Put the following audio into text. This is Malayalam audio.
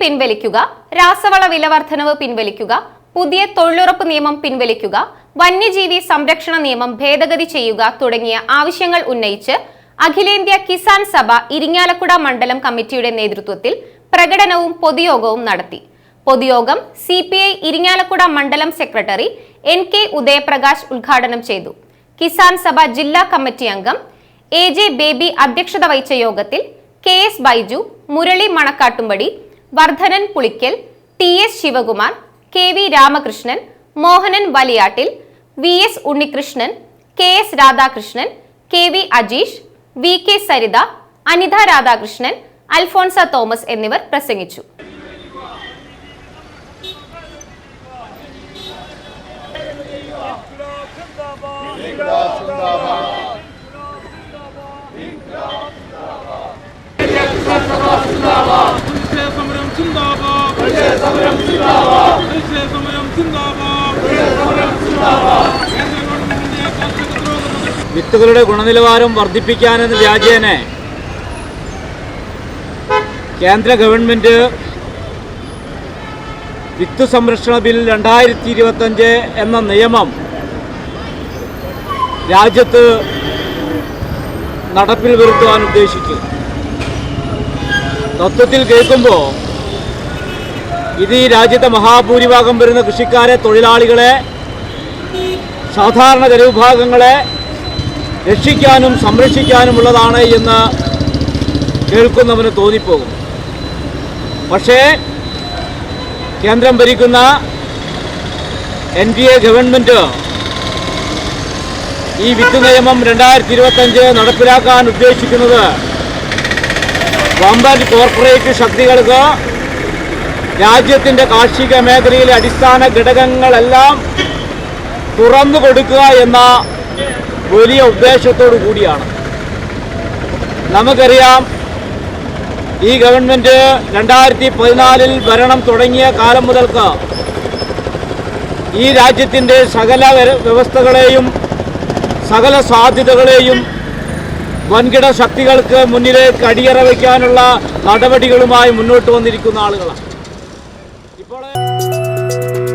പിൻവലിക്കുക രാസവള വിലവർദ്ധനവ് പിൻവലിക്കുക പുതിയ തൊഴിലുറപ്പ് നിയമം പിൻവലിക്കുക വന്യജീവി സംരക്ഷണ നിയമം ഭേദഗതി ചെയ്യുക തുടങ്ങിയ ആവശ്യങ്ങൾ ഉന്നയിച്ച് അഖിലേന്ത്യാ കിസാൻ സഭ ഇരിങ്ങാലക്കുട മണ്ഡലം കമ്മിറ്റിയുടെ നേതൃത്വത്തിൽ പ്രകടനവും പൊതുയോഗവും നടത്തി. പൊതുയോഗം സി പി ഐ ഇരിങ്ങാലക്കുട മണ്ഡലം സെക്രട്ടറി എൻ കെ ഉദയപ്രകാശ് ഉദ്ഘാടനം ചെയ്തു. കിസാൻ സഭ ജില്ലാ കമ്മിറ്റി അംഗം എ ജെ ബേബി അധ്യക്ഷത വഹിച്ച യോഗത്തിൽ K S Baiju Murali Manakkattumpadi Vardhanan Pulickal T S Sivakumar K V Ramakrishnan Mohanan Valiyattil V S Unnikrishnan K S Radhakrishnan K V Ajeesh V K Saritha Anitha Radhakrishnan Alphonsa Thomas എന്നിവർ പ്രസംഗിച്ചു. പരിചയ വിത്തുകളുടെ ഗുണനിലവാരം വർദ്ധിപ്പിക്കാനെന്ന വ്യാജേന കേന്ദ്ര ഗവൺമെന്റ് വിത്ത് സംരക്ഷണ ബിൽ രണ്ടായിരത്തി ഇരുപത്തഞ്ച് എന്ന നിയമം രാജ്യത്ത് നടപ്പിൽ വരുത്തുവാൻ ഉദ്ദേശിച്ചു. തത്വത്തിൽ കേൾക്കുമ്പോൾ ഇത് ഈ രാജ്യത്തെ മഹാഭൂരിഭാഗം വരുന്ന കൃഷിക്കാരെ തൊഴിലാളികളെ സാധാരണ ജനവിഭാഗങ്ങളെ രക്ഷിക്കാനും സംരക്ഷിക്കാനുമുള്ളതാണ് എന്ന് കേൾക്കുന്നവന് തോന്നിപ്പോകും. പക്ഷേ കേന്ദ്രം ഭരിക്കുന്ന എൻ ഡി എ ഗവൺമെന്റ് ഈ വിത്ത് നിയമം രണ്ടായിരത്തി ഇരുപത്തഞ്ച് നടപ്പിലാക്കാൻ ഉദ്ദേശിക്കുന്നത് വമ്പൻ കോർപ്പറേറ്റ് ശക്തികൾക്ക് രാജ്യത്തിന്റെ കാർഷിക മേഖലയിലെ അടിസ്ഥാന ഘടകങ്ങളെല്ലാം തുറന്നു കൊടുക്കുക എന്ന വലിയ ഉദ്ദേശത്തോടു കൂടിയാണ്. നമുക്കറിയാം ഈ ഗവൺമെന്റ് രണ്ടായിരത്തി പതിനാലിൽ ഭരണം തുടങ്ങിയ കാലം മുതൽക്ക് ഈ രാജ്യത്തിന്റെ സകല വ്യവസ്ഥകളെയും സകല സാധ്യതകളെയും വൻകിട ശക്തികൾക്ക് മുന്നിലേക്ക് അടിയറ വയ്ക്കാനുള്ള നടപടികളുമായി മുന്നോട്ട് വന്നിരിക്കുന്ന ആളുകളാണ്. 頑張れ。